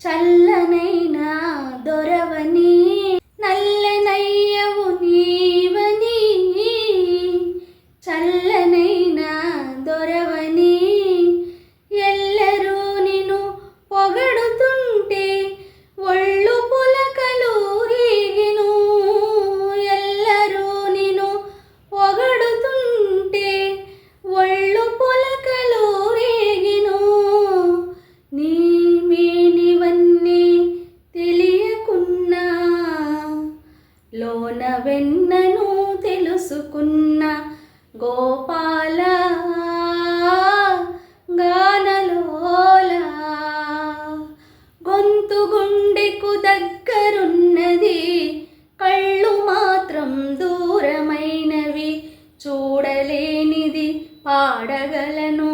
చల్లనైనా దొరవని నల్లనయ్యవు నీవని. చల్లనైనా దొరవ లోన వెన్నను తెలుసుకున్న గోపాల గానలోలా గొంతు గుండెకు దగ్గరున్నది కళ్ళు మాత్రం దూరమైనవి చూడలేనిది పాడగలను.